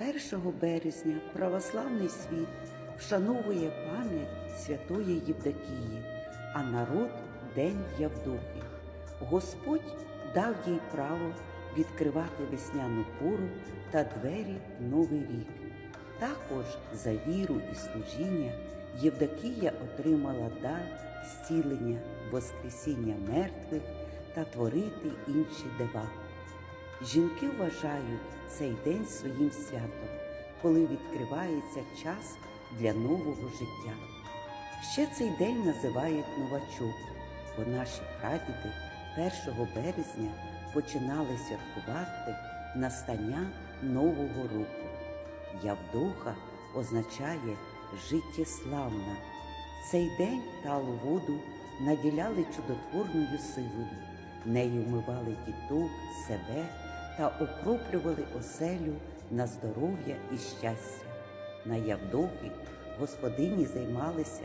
1 березня православний світ вшановує пам'ять святої Євдокії, а народ День Явдохи. Господь дав їй право відкривати весняну пору та двері в Новий рік. Також за віру і служіння Євдокія отримала дар зцілення, воскресіння мертвих та творити інші дива. Жінки вважають цей день своїм святом, коли відкривається час для нового життя. Ще цей день називають новачок, бо наші прадіди 1 березня починали святкувати настання Нового року. Явдоха означає життєславна. Цей день талу воду наділяли чудотворною силою, нею вмивали діток, себе та окроплювали оселю на здоров'я і щастя. На Явдохи господині займалися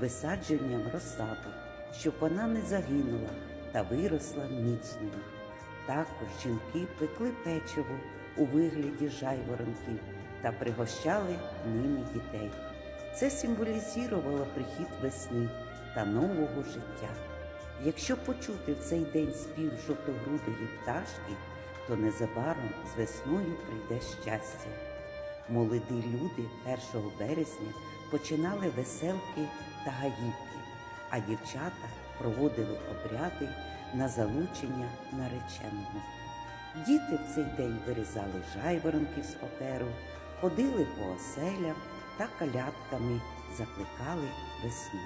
висадженням розсаду, щоб вона не загинула та виросла міцною. Також жінки пекли печиво у вигляді жайворонків та пригощали ними дітей. Це символізувало прихід весни та нового життя. Якщо почути в цей день спів жовтогрудої пташки, то незабаром з весною прийде щастя. Молоді люди 1 березня починали веселки та гаївки, а дівчата проводили обряди на залучення нареченого. Діти в цей день вирізали жайворонків з паперу, ходили по оселям та калядками закликали весну.